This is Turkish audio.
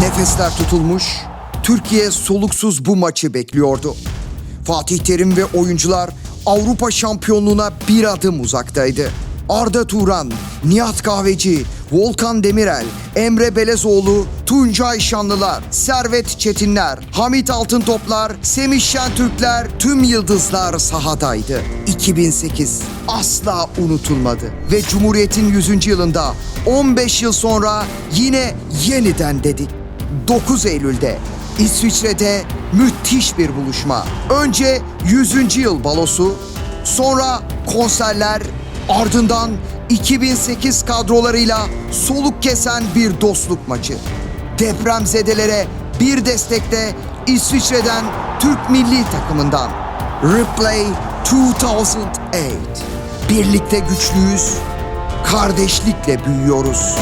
Nefesler tutulmuş, Türkiye soluksuz bu maçı bekliyordu. Fatih Terim ve oyuncular Avrupa şampiyonluğuna bir adım uzaktaydı. Arda Turan, Nihat Kahveci, Volkan Demirel, Emre Belezoğlu, Tuncay Şanlılar, Servet Çetinler, Hamit Altıntoplar, Semih Şentürkler, tüm yıldızlar sahadaydı. 2008 asla unutulmadı ve Cumhuriyet'in 100. yılında 15 yıl sonra yine yeniden dedik. 9 Eylül'de İsviçre'de müthiş bir buluşma. Önce 100. yıl balosu, sonra konserler, ardından 2008 kadrolarıyla soluk kesen bir dostluk maçı. Depremzedelere bir destekte İsviçre'den Türk milli takımından. Replay 2008. Birlikte güçlüyüz, kardeşlikle büyüyoruz.